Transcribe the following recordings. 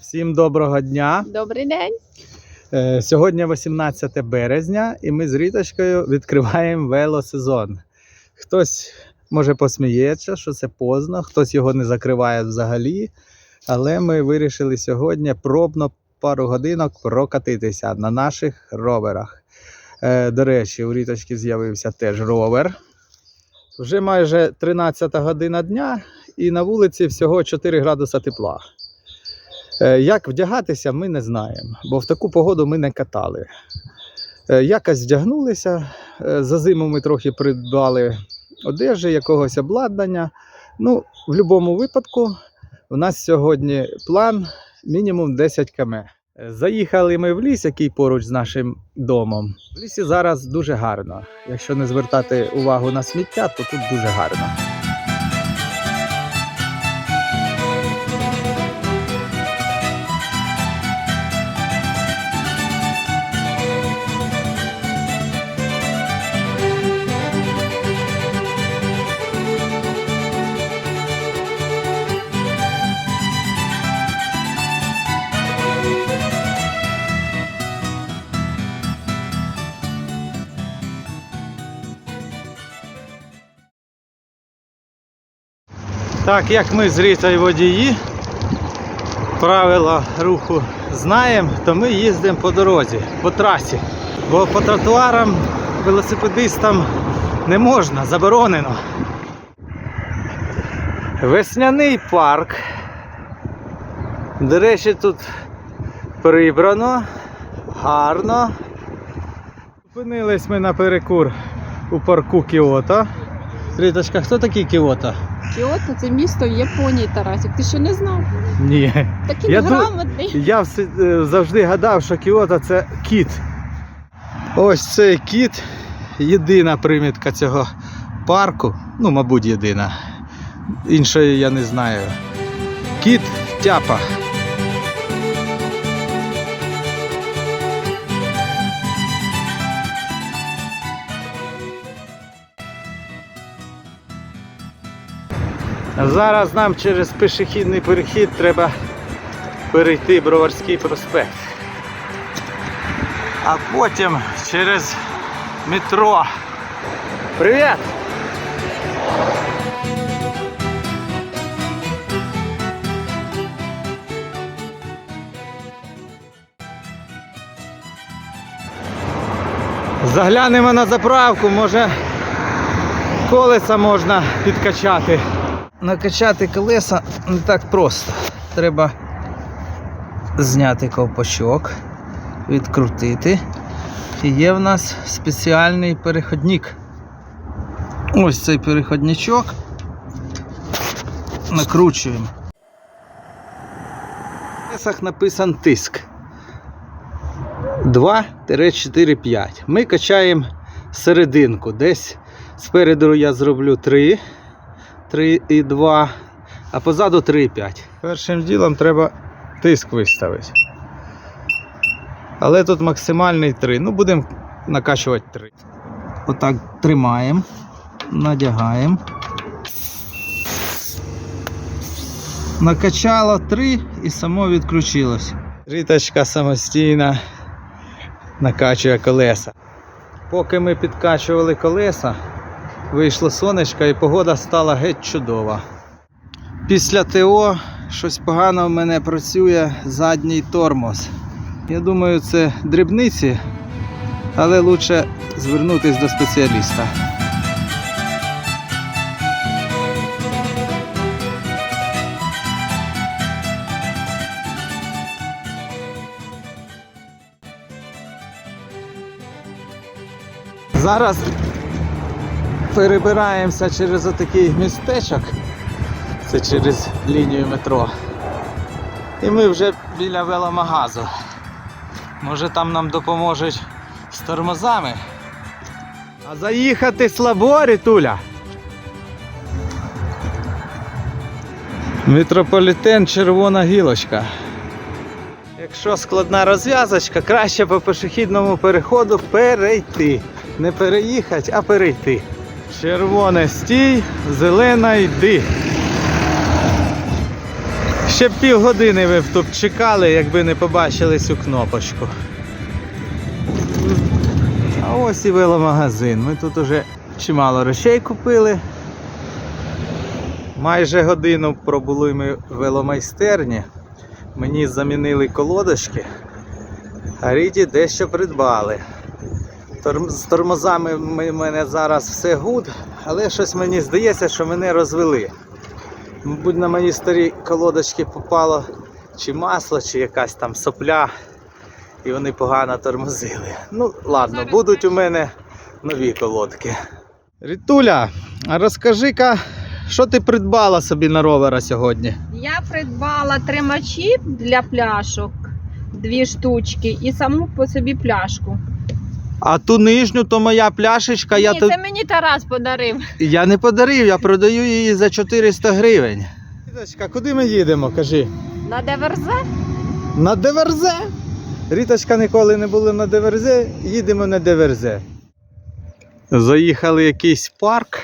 Всім доброго дня. Добрий день. Е, Сьогодні 18 березня, і ми з Ріточкою відкриваємо велосезон. Хтось може посміється, що це поздно, хтось його не закриває взагалі. Але ми вирішили сьогодні пробно пару годинок прокатитися на наших роверах. Е, До речі, у Ріточки з'явився теж ровер. Вже майже 13 година дня, і на вулиці всього 4 градуса тепла. Е, Як вдягатися, ми не знаємо, бо в таку погоду ми не катали. Е, Якось вдягнулися. е, За зиму ми трохи придбали одежі, якогось обладнання. Ну, в будь-якому випадку, у нас сьогодні план мінімум 10 км. Заїхали ми в ліс, який поруч з нашим домом. В лісі зараз дуже гарно. Якщо не звертати увагу на сміття, то тут дуже гарно. Так, як ми з Рітою водії, правила руху знаємо, то ми їздимо по дорозі, по трасі. Бо по тротуарам велосипедистам не можна, заборонено. Весняний парк. До речі, тут прибрано, гарно. Зупинились ми на перекур у парку Кіото. Ріточка, хто такий Кіото? Кіото це місто в Японії, Тарасик. Ти ще не знав? Ні. Такий Я ду- грамотний. Я все- е, завжди гадав, що Кіото це кіт. Ось цей кіт єдина примітка цього парку. Ну, мабуть, єдина. Іншої я не знаю. Кіт тяпа. Зараз нам через пішохідний перехід треба перейти Броварський проспект. А потім через метро. Привіт! Заглянемо на заправку, може колеса можна підкачати. Накачати колеса не так просто. Треба зняти ковпачок, відкрутити. І є в нас спеціальний переходник. Ось цей переходничок. Накручуємо. На колесах написан тиск. 2-4-5. Ми качаємо серединку. Десь спереду я зроблю 3, 3 і 2, а позаду 3,5. Першим ділом треба тиск виставити. Але тут максимальний 3. Ну, будемо накачувати 3. Отак тримаємо, надягаємо. Накачало 3 і само відключилось. Ріточка самостійно накачує колеса. Поки ми підкачували колеса, вийшло сонечко і погода стала геть чудова. Після ТО щось погано в мене працює задній тормоз. Я думаю, це дрібниці, але краще звернутися до спеціаліста. Зараз перебираємося через отакий містечок. Це через лінію метро. І ми вже біля веломагазу. Може там нам допоможуть з тормозами. А заїхати слабо, Рітуля. Метрополітен червона гілочка. Якщо складна розв'язочка, краще по пішохідному переходу перейти. Не переїхати, а перейти. Червоне стій, зелена йди. Ще півгодини ви б тут чекали, якби не побачили цю кнопочку. А ось і веломагазин. Ми тут уже чимало речей купили. Майже годину пробули ми в веломайстерні. Мені замінили колодочки, а Ріді дещо придбали. З тормозами в мене зараз все гуд, але щось мені здається, що мене розвели. Мабуть, на мої старі колодочки попало чи масло, чи якась там сопля, і вони погано тормозили. Ну, ладно, будуть у мене нові колодки. Рітуля, розкажи-ка, що ти придбала собі на ровера сьогодні? Я придбала тримачі для пляшок, дві штучки, і саму по собі пляшку. А ту нижню, то моя пляшечка, я, Ні, то... це мені Тарас подарив. я не подарив, я продаю її за 400 гривень. Ріточка, куди ми їдемо, кажи? На Деверзе? На Деверзе. Ріточка ніколи не були на Деверзе, їдемо на Деверзе. Заїхали в якийсь парк.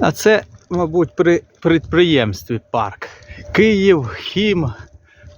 А це, мабуть, при підприємстві парк. Київ, Хім,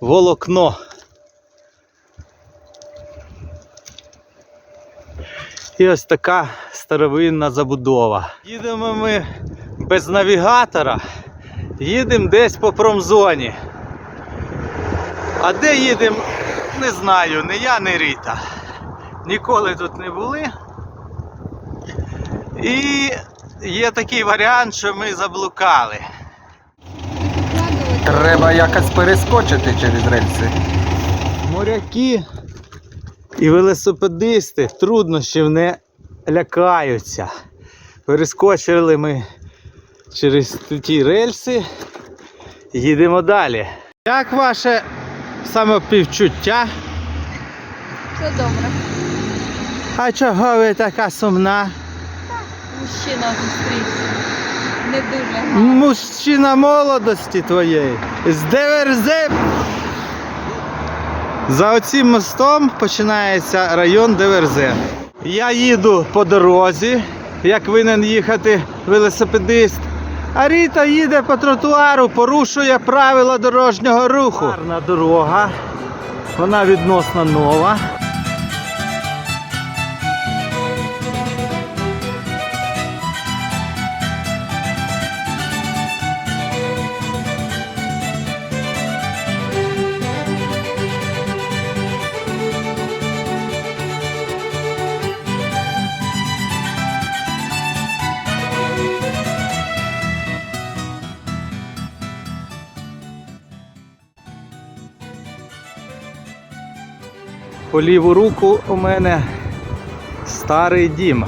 Волокно. І ось така старовинна забудова. Їдемо ми без навігатора, їдемо десь по промзоні. А де їдемо, не знаю, не я, не Ріта. Ніколи тут не були. І є такий варіант, що ми заблукали. Треба якось перескочити через рельси. Моряки і велосипедисти труднощів не лякаються. Перескочили ми через ті рельси, їдемо далі. Як ваше самопівчуття? Все добре. А чого ви така сумна? Мужчина зустрівся. Не дуже гарно. Мужчина молодості твоєї. З Деверзе. За оцим мостом починається район Деверзе. Я їду по дорозі, як винен їхати велосипедист. А Ріта їде по тротуару, порушує правила дорожнього руху. Гарна дорога. Вона відносно нова. По ліву руку у мене старий дім.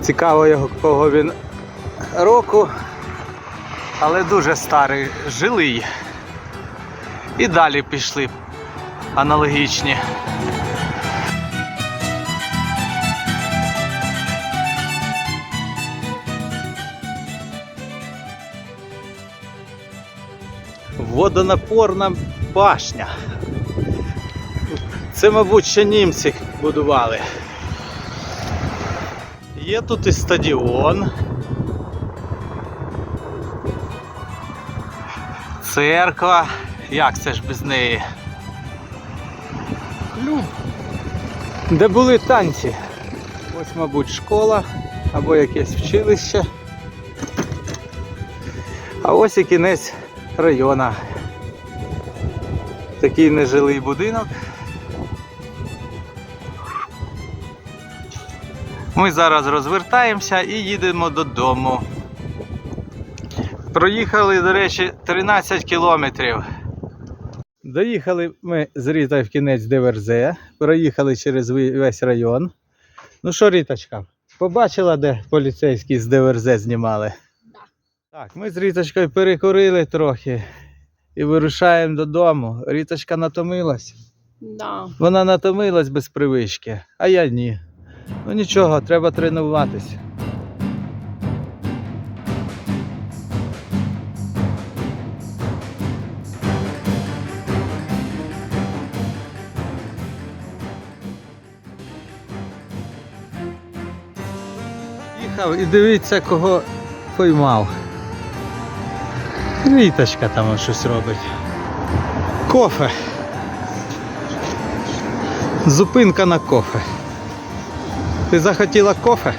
Цікаво його кого він року, але дуже старий, жилий. І далі пішли аналогічні. Водонапорна башня. Це, мабуть, ще німці будували. Є тут і стадіон. Церква. Як це ж без неї? Клуб. Де були танці. Ось, мабуть, школа або якесь вчилище. А ось і кінець району. Такий нежилий будинок. Ми зараз розвертаємося і їдемо додому. Проїхали, до речі, 13 кілометрів. Доїхали ми з Рітою в кінець Деверзе, проїхали через весь район. Ну що, Ріточка, побачила, де поліцейські з Деверзе знімали? Так, ми з Ріточкою перекурили трохи і вирушаємо додому. Ріточка натомилась. Да. Вона натомилась без привички, а я ні. Ну нічого, треба тренуватися. Їхав і дивіться, кого поймав. Ріточка там щось робить. Кофе. Зупинка на кофе. Ти захотіла кофе?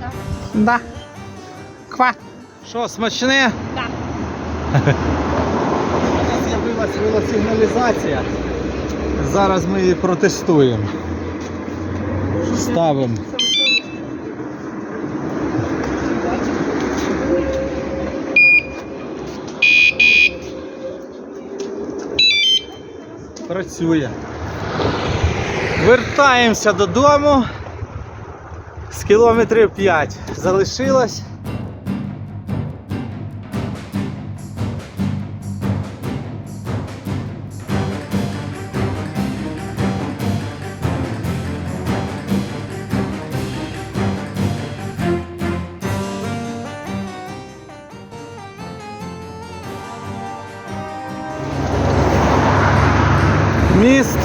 Да. Да. Ква. Що, смачне? Да. У нас з'явилась велосигналізація. Зараз ми її протестуємо. Ставимо. Працює. Вертаємося додому. Кілометрів 5 залишилось. Міст,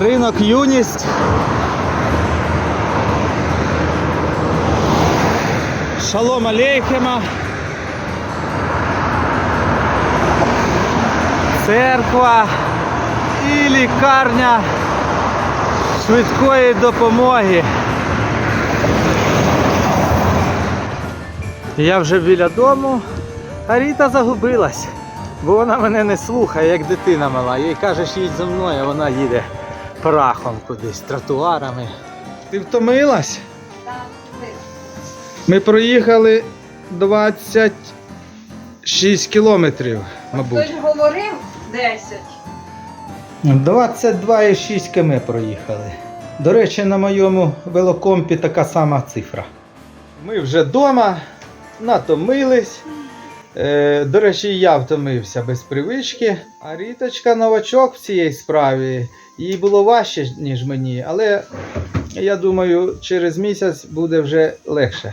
ринок юність. Шалом алейхема. Церква і лікарня швидкої допомоги. Я вже біля дому, а Ріта загубилась. Бо вона мене не слухає, як дитина мала. Їй кажеш, їдь за мною, а вона їде прахом кудись, тротуарами. Ти втомилась? Ми проїхали 26 кілометрів, мабуть. Хтось говорив 10. 22,6 км проїхали. До речі, на моєму велокомпі така сама цифра. Ми вже вдома, натомились. Е, до речі, я втомився без привички. А Ріточка новачок в цій справі. Їй було важче, ніж мені, але я думаю, через місяць буде вже легше.